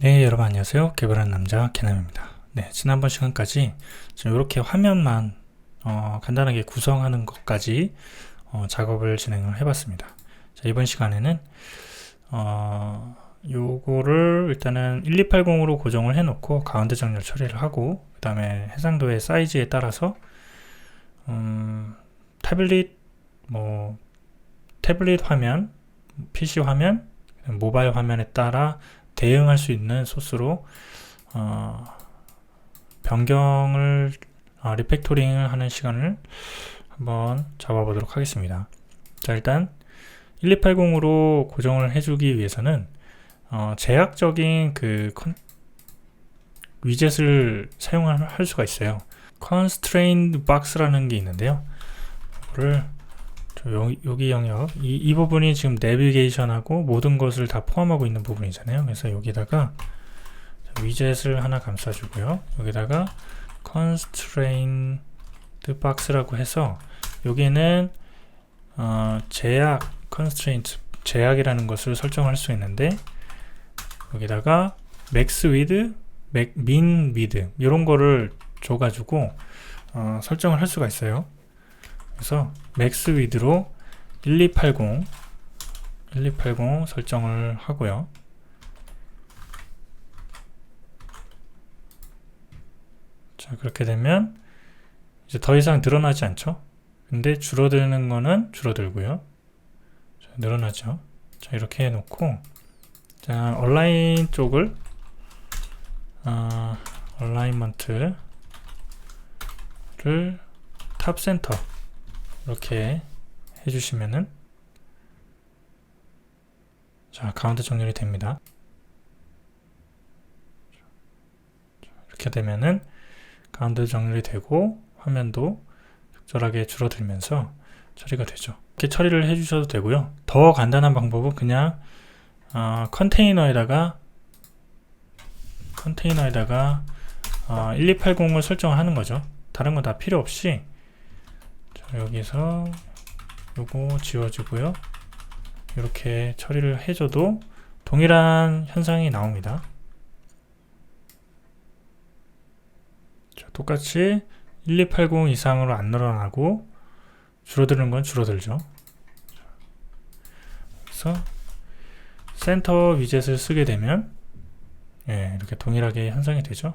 네, 여러분 안녕하세요. 개발한 남자 개남입니다. 네, 지난번 시간까지 지금 이렇게 화면만 어, 간단하게 구성하는 것까지 어, 작업을 진행을 해봤습니다. 자, 이번 시간에는 어, 요거를 일단은 1280으로 고정을 해놓고 가운데 정렬 처리를 하고 그 다음에 해상도의 사이즈에 따라서 음, 태블릿 뭐 태블릿 화면, PC 화면, 모바일 화면에 따라 대응할 수 있는 소스로 어, 변경을 아, 리팩토링을 하는 시간을 한번 잡아보도록 하겠습니다. 자 일단 1280으로 고정을 해주기 위해서는 어, 제약적인 그 컨, 위젯을 사용할 수가 있어요. Constrained Box라는 게 있는데요. 이거를 여기, 영역. 이, 이 부분이 지금 내비게이션하고 모든 것을 다 포함하고 있는 부분이잖아요. 그래서 여기다가 위젯을 하나 감싸주고요. 여기다가 constraint box라고 해서 여기는 어, 제약 constraint 제약이라는 것을 설정할 수 있는데 여기다가 max width, min width 이런 거를 줘가지고 어, 설정을 할 수가 있어요 그래서 맥스 위드로 1280 1280 설정을 하고요. 자, 그렇게 되면 이제 더 이상 늘어나지 않죠? 근데 줄어드는 거는 줄어들고요. 자, 늘어나죠. 자, 이렇게 해 놓고 자, 온라인 쪽을 어, 얼라이먼트를 탑 센터 이렇게 해주시면은 자 가운데 정렬이 됩니다. 이렇게 되면은 가운데 정렬이 되고 화면도 적절하게 줄어들면서 처리가 되죠. 이렇게 처리를 해주셔도 되고요. 더 간단한 방법은 그냥 어, 컨테이너에다가 컨테이너에다가 어, 1280을 설정하는 거죠. 다른 거 다 필요 없이 여기서 요거 지워주고요. 이렇게 처리를 해줘도 동일한 현상이 나옵니다. 자, 똑같이 1280 이상으로 안 늘어나고 줄어드는 건 줄어들죠. 그래서 센터 위젯을 쓰게 되면 예, 이렇게 동일하게 현상이 되죠.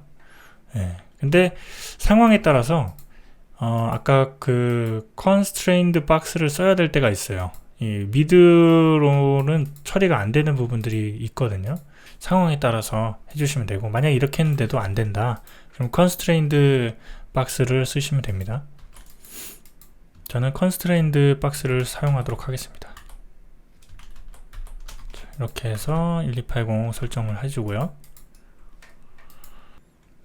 예. 근데 상황에 따라서 어, 아까 그 constrained box를 써야 될 때가 있어요. 이 미드로는 처리가 안 되는 부분들이 있거든요. 상황에 따라서 해주시면 되고 만약 이렇게 했는데도 안 된다. 그럼 constrained box를 쓰시면 됩니다. 저는 constrained box를 사용하도록 하겠습니다. 이렇게 해서 1280 설정을 해주고요.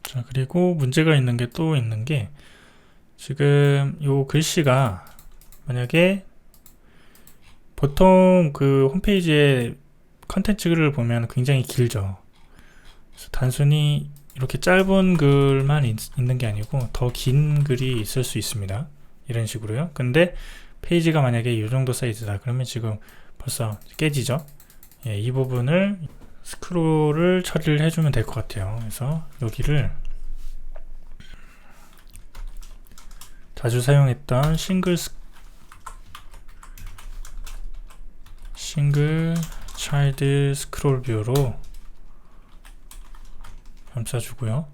자, 그리고 문제가 있는 게 또 있는 게 지금 요 글씨가 만약에 보통 그 홈페이지에 컨텐츠 글을 보면 굉장히 길죠. 단순히 이렇게 짧은 글만 있, 있는 게 아니고 더 긴 글이 있을 수 있습니다. 이런 식으로요. 근데 페이지가 만약에 이 정도 사이즈다. 그러면 지금 벌써 깨지죠. 예, 이 부분을 스크롤을 처리를 해주면 될 것 같아요. 그래서 여기를 자주 사용했던 싱글 스, 싱글 차일드 스크롤 뷰로 감싸주고요.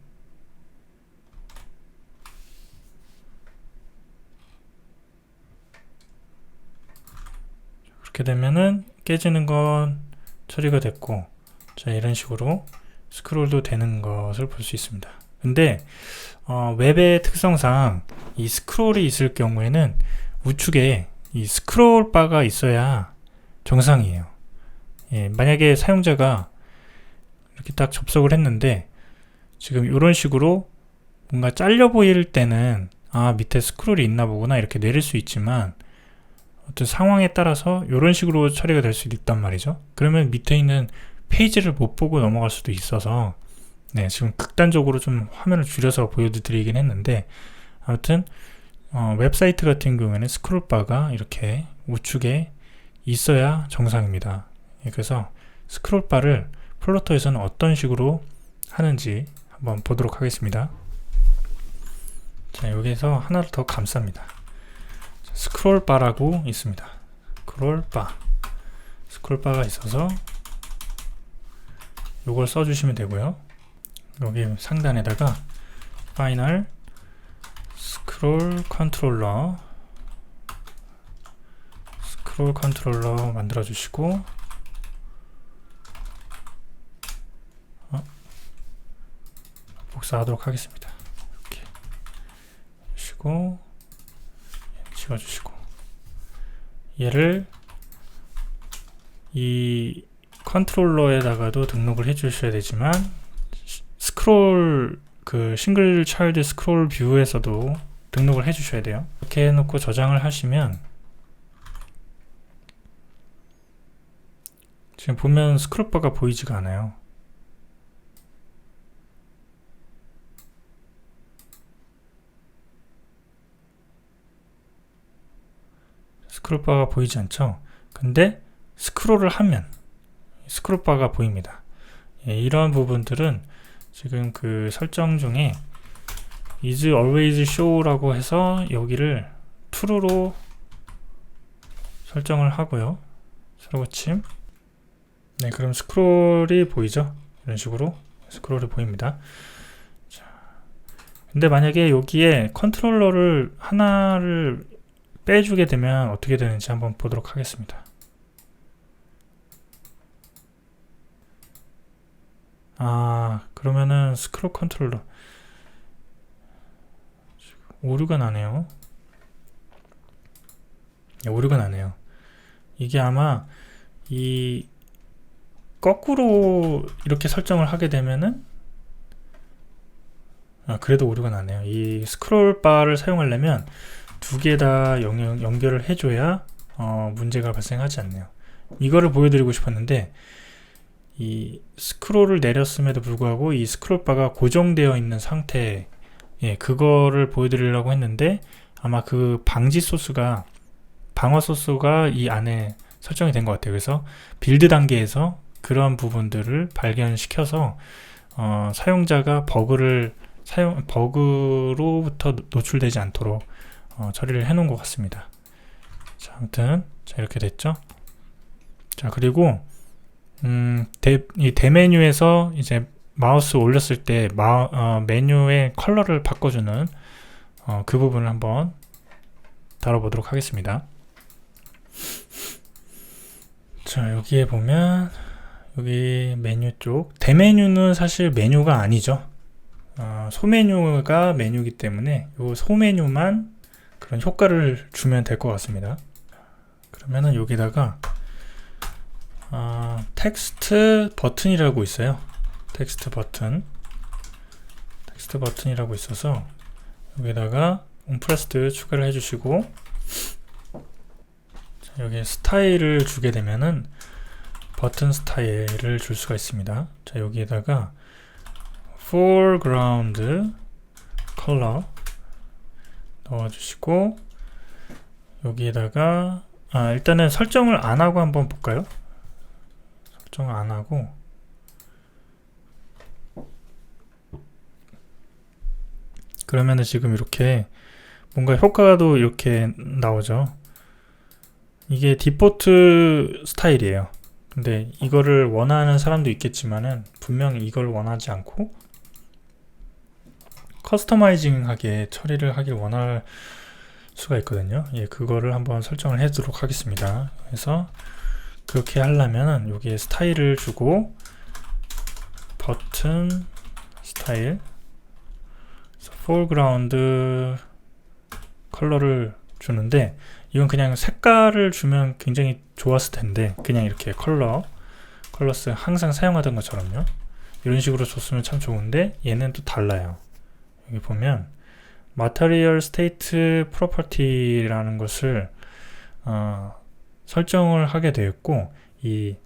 그렇게 되면은 깨지는 건 처리가 됐고 자 이런 식으로 스크롤도 되는 것을 볼 수 있습니다. 근데 어, 웹의 특성상 이 스크롤이 있을 경우에는 우측에 이 스크롤 바가 있어야 정상이에요. 예, 만약에 사용자가 이렇게 딱 접속을 했는데 지금 이런 식으로 뭔가 잘려 보일 때는 아 밑에 스크롤이 있나 보구나 이렇게 내릴 수 있지만 어떤 상황에 따라서 이런 식으로 처리가 될 수도 있단 말이죠. 그러면 밑에 있는 페이지를 못 보고 넘어갈 수도 있어서 네, 지금 극단적으로 좀 화면을 줄여서 보여드리긴 했는데 아무튼 어, 웹사이트 같은 경우에는 스크롤바가 이렇게 우측에 있어야 정상입니다. 예, 그래서 스크롤바를 플로터에서는 어떤 식으로 하는지 한번 보도록 하겠습니다. 자, 여기서 하나를 더 감쌉니다. 자, 스크롤 바라고 있습니다. 스크롤 바. 스크롤 바가 있어서 요걸 써주시면 되고요. 여기 상단에다가 파이널 스크롤 컨트롤러 스크롤 컨트롤러 만들어 주시고 어? 복사하도록 하겠습니다. 이렇게 주시고 지워 주시고 얘를 이 컨트롤러에다가도 등록을 해 주셔야 되지만 시- 스크롤 그 싱글 차일드 스크롤 뷰에서도 등록을 해 주셔야 돼요. 이렇게 해놓고 저장을 하시면 지금 보면 스크롤바가 보이지가 않아요. 스크롤바가 보이지 않죠? 근데 스크롤을 하면 스크롤바가 보입니다. 예, 이런 부분들은 지금 그 설정 중에 is always show라고 해서 여기를 true로 설정을 하고요. 새로고침. 네, 그럼 스크롤이 보이죠? 이런 식으로 스크롤이 보입니다. 자, 근데 만약에 여기에 컨트롤러를 하나를 빼주게 되면 어떻게 되는지 한번 보도록 하겠습니다. 아, 그러면은 스크롤 컨트롤러 오류가 나네요. 네, 오류가 나네요. 이게 아마 이 거꾸로 이렇게 설정을 하게 되면은 아, 그래도 오류가 나네요. 이 스크롤 바를 사용하려면 두 개 다 연결을 해줘야 어, 문제가 발생하지 않네요. 이거를 보여드리고 싶었는데 이 스크롤을 내렸음에도 불구하고 이 스크롤 바가 고정되어 있는 상태 예, 그거를 보여드리려고 했는데 아마 그 방지 소스가 방어 소스가 이 안에 설정이 된 것 같아요. 그래서 빌드 단계에서 그런 부분들을 발견시켜서 어, 사용자가 버그를 사용 버그로부터 노출되지 않도록 어, 처리를 해놓은 것 같습니다. 자, 아무튼 자 이렇게 됐죠. 자 그리고 음, 대, 이 대메뉴에서 이제 마우스 올렸을 때 마, 어, 메뉴의 컬러를 바꿔주는 어, 그 부분을 한번 다뤄보도록 하겠습니다. 자 여기에 보면 여기 메뉴 쪽 대메뉴는 사실 메뉴가 아니죠. 어, 소메뉴가 메뉴이기 때문에 이 소메뉴만 그런 효과를 주면 될 것 같습니다. 그러면은 여기다가 아, 텍스트 버튼이라고 있어요. 텍스트 버튼. 텍스트 버튼이라고 있어서 여기다가 온프레스트 추가를 해주시고 자, 여기 스타일을 주게 되면은 버튼 스타일을 줄 수가 있습니다. 자 여기에다가 foreground color 넣어주시고 여기에다가 아 일단은 설정을 안 하고 한번 볼까요? 설정을 안 하고 그러면은 지금 이렇게 뭔가 효과도 이렇게 나오죠. 이게 디포트 스타일이에요. 근데 이거를 원하는 사람도 있겠지만은 분명히 이걸 원하지 않고 커스터마이징하게 처리를 하길 원할 수가 있거든요. 예, 그거를 한번 설정을 해도록 하겠습니다. 그래서 그렇게 하려면은 여기에 스타일을 주고 버튼 스타일. 포그라운드 컬러를 주는데 이건 그냥 색깔을 주면 굉장히 좋았을 텐데 그냥 이렇게 컬러 컬러스 항상 사용하던 것처럼요. 이런 식으로 줬으면 참 좋은데 얘는 또 달라요. 여기 보면 Material State Property라는 것을 어, 설정을 하게 되었고 이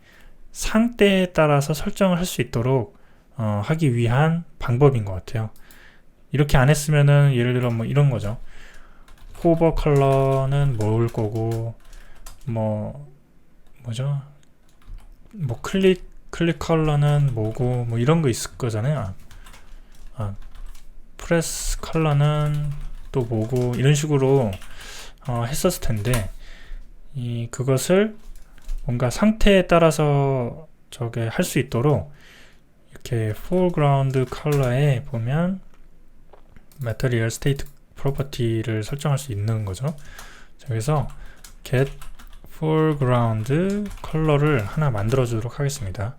상태에 따라서 설정을 할 수 있도록 어, 하기 위한 방법인 것 같아요. 이렇게 안 했으면은 예를 들어 뭐 이런 거죠. 호버 컬러는 뭐일 거고 뭐 뭐죠? 뭐 클릭 클릭 컬러는 뭐고 뭐 이런 거 있을 거잖아요. 아, 아, 프레스 컬러는 또 뭐고 이런 식으로 어, 했었을 텐데 이 그것을 뭔가 상태에 따라서 저게 할 수 있도록 이렇게 foreground 컬러에 보면 material state property를 설정할 수 있는 거죠. 자, 그래서 get foreground 컬러를 하나 만들어 주도록 하겠습니다.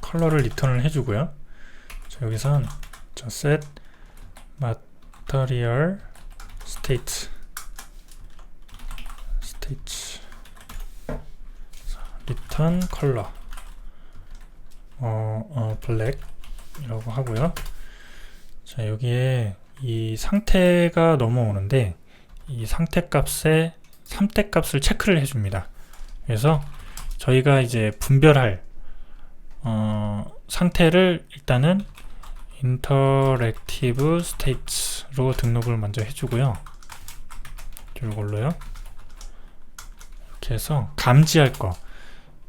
컬러를 리턴을 해주고요. 자, 여기선 저 set material state state return 컬러 어, 어 블랙이라고 하고요. 자 여기에 이 상태가 넘어오는데 이 상태 값에 3대 값을 체크를 해줍니다. 그래서 저희가 이제 분별할 어, 상태를 일단은 interactive states로 등록을 먼저 해주고요. 이걸로요. 해서 감지할 거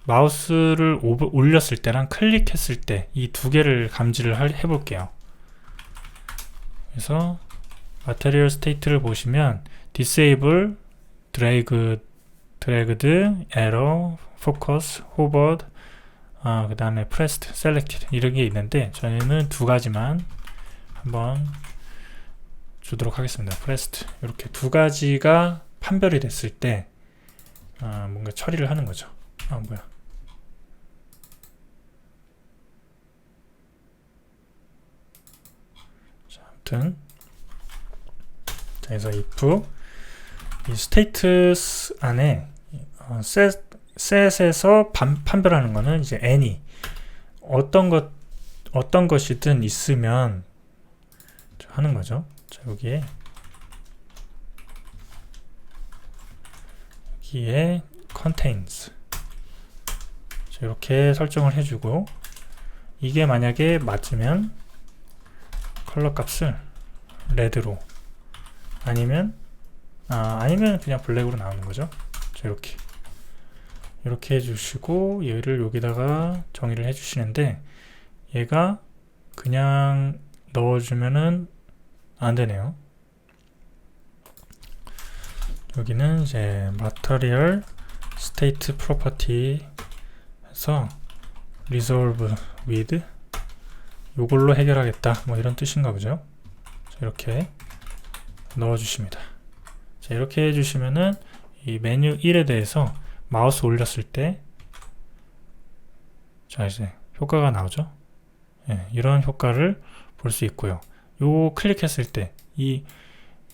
마우스를 오- 올렸을 때랑 클릭했을 때 이 두 개를 감지를 할- 해볼게요. 그래서 material state를 보시면 disable, drag, dragged, arrow, focus, hovered, 아, 그 다음에 pressed, selected 이런 게 있는데 저희는 두 가지만 한번 주도록 하겠습니다. pressed 이렇게 두 가지가 판별이 됐을 때 아, 뭔가 처리를 하는 거죠. 아 뭐야? 자, 아무튼 자, 그래서 if 이 status 안에 어, set, set에서 반, 판별하는 거는 이제 any 어떤 것 어떤 것이든 있으면 자, 하는 거죠. 자, 여기에 여기에 contains 자, 이렇게 설정을 해주고 이게 만약에 맞으면 컬러 값을 레드로 아니면 아, 아니면 그냥 블랙으로 나오는 거죠. 자, 이렇게 이렇게 해주시고 얘를 여기다가 정의를 해주시는데 얘가 그냥 넣어주면은 안 되네요. 여기는 이제 material state property 해서 resolve with 요걸로 해결하겠다 뭐 이런 뜻인가 보죠. 자, 이렇게 넣어 주십니다. 자, 이렇게 해 주시면은 이 메뉴 1에 대해서 마우스 올렸을 때 자, 이제 효과가 나오죠. 예, 이런 효과를 볼 수 있고요. 요 클릭했을 때 이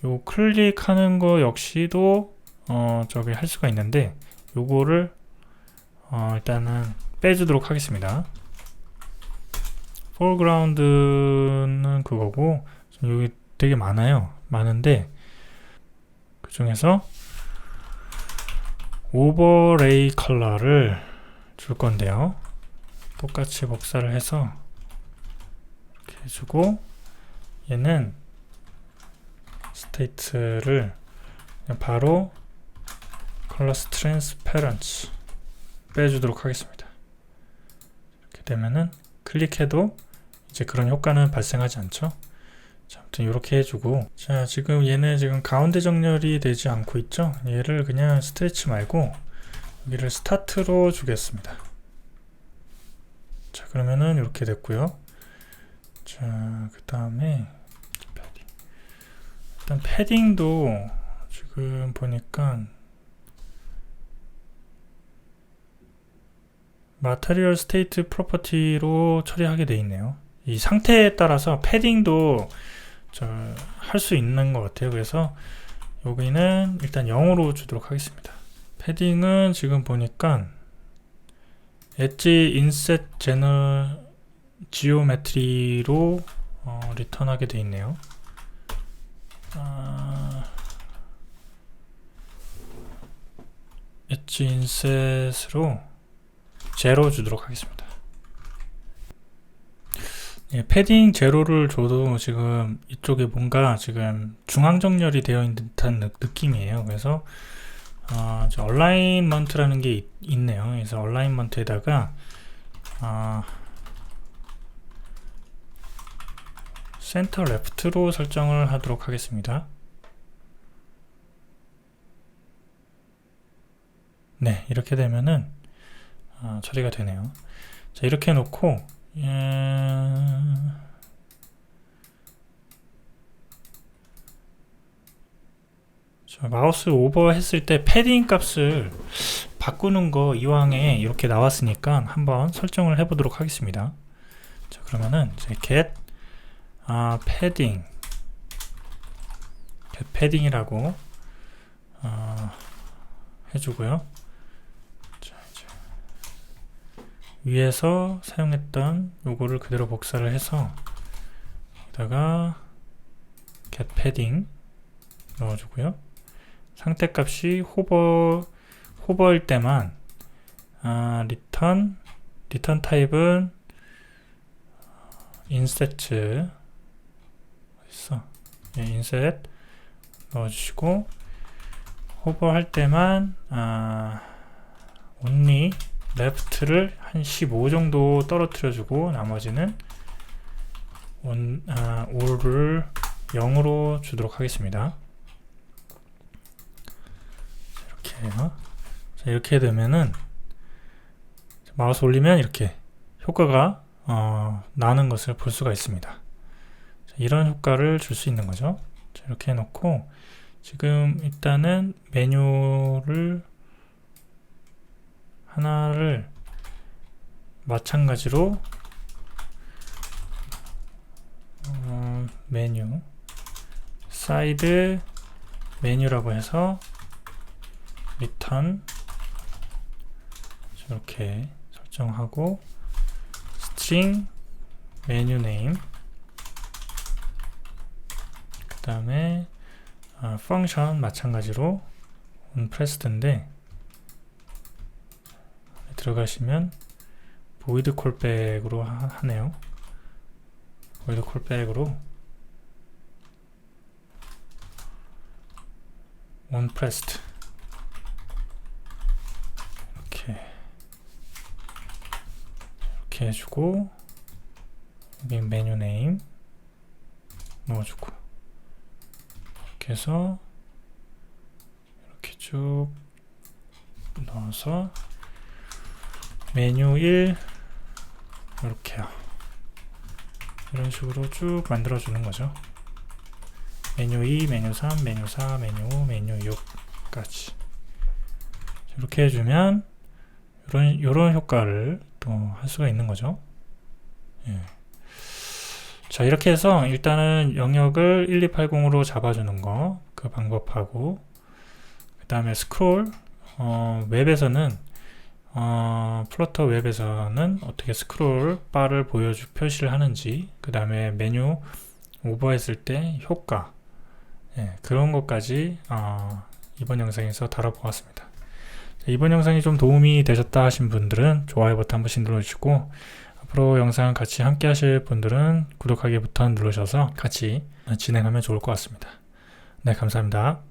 요 클릭하는 거 역시도 어 저기 할 수가 있는데 요거를 어 일단은 빼주도록 하겠습니다. foreground는 그거고 여기 되게 많아요. 많은데 그 중에서 오버레이 컬러를 줄 건데요. 똑같이 복사를 해서 이렇게 해주고 얘는 스테이트를 바로 컬러스 트랜스페런츠 빼주도록 하겠습니다. 이렇게 되면은 클릭해도 이제 그런 효과는 발생하지 않죠. 자, 아무튼 이렇게 해주고 자 지금 얘는 지금 가운데 정렬이 되지 않고 있죠. 얘를 그냥 스트레치 말고 여기를 스타트로 주겠습니다. 자 그러면은 이렇게 됐고요. 자 그 다음에 일단 패딩도 지금 보니까 마테리얼 스테이트 프로퍼티로 처리하게 돼 있네요. 이 상태에 따라서 패딩도 할 수 있는 것 같아요. 그래서 여기는 일단 0으로 주도록 하겠습니다. 패딩은 지금 보니까 엣지 인셋 제너 지오메트리로 어, 리턴하게 돼 있네요. 엣지 인셋으로 제로 주도록 하겠습니다. 예, 패딩 제로를 줘도 지금 이쪽에 뭔가 지금 중앙 정렬이 되어 있는 듯한 느, 느낌이에요. 그래서 어, 저 얼라인먼트라는 게 있, 있네요. 그래서 얼라인먼트에다가 아, 센터 레프트로 설정을 하도록 하겠습니다. 네, 이렇게 되면은 아, 처리가 되네요. 자, 이렇게 놓고 음, 자, 마우스 오버 했을 때 패딩 값을 바꾸는 거 이왕에 이렇게 나왔으니까 한번 설정을 해보도록 하겠습니다. 자, 그러면은 이제 get 아, 패딩 get 패딩이라고 아, 해주고요. 자, 이제 위에서 사용했던 요거를 그대로 복사를 해서 여기다가 get 패딩 넣어주고요. 상태 값이 호버 호버일 때만 아, 리턴 리턴 타입은 인셋 어딨어? 예, 인셋 넣어주시고 호버 할 때만 아, only left를 한 15 정도 떨어뜨려주고 나머지는 on, 아, all을 0으로 주도록 하겠습니다. 이렇게 해요. 자, 이렇게 되면은 마우스 올리면 이렇게 효과가 어, 나는 것을 볼 수가 있습니다. 자, 이런 효과를 줄 수 있는 거죠. 자, 이렇게 해놓고 지금 일단은 메뉴를 하나를 마찬가지로 어, 메뉴 사이드 메뉴라고 해서 리턴 이렇게 설정하고 스트링 메뉴 네임 그 다음에 아, 펑션 마찬가지로 onPressed인데 들어가시면 callback으로 하, 하네요. void callback으로 onPressed 이렇게. 이렇게 해주고 여기 메뉴 네임 넣어주고. 이렇게 해서 이렇게 쭉 넣어서 메뉴 1 이렇게요 이런 식으로 쭉 만들어 주는 거죠 메뉴 2, 메뉴 3, 메뉴 4, 메뉴 5, 메뉴 6까지 이렇게 해주면 이런 이런 효과를 또 할 수가 있는 거죠. 예. 자 이렇게 해서 일단은 영역을 1280으로 잡아주는 거 그 방법하고 그 다음에 스크롤 어, 웹에서는 어, 플러터 웹에서는 어떻게 스크롤 바를 보여주 표시를 하는지 그 다음에 메뉴 오버했을 때 효과 예, 그런 것까지 어, 이번 영상에서 다뤄보았습니다. 자, 이번 영상이 좀 도움이 되셨다 하신 분들은 좋아요 버튼 한 번씩 눌러주시고 앞으로 영상 같이 함께 하실 분들은 구독하기 버튼 누르셔서 같이 진행하면 좋을 것 같습니다. 네, 감사합니다.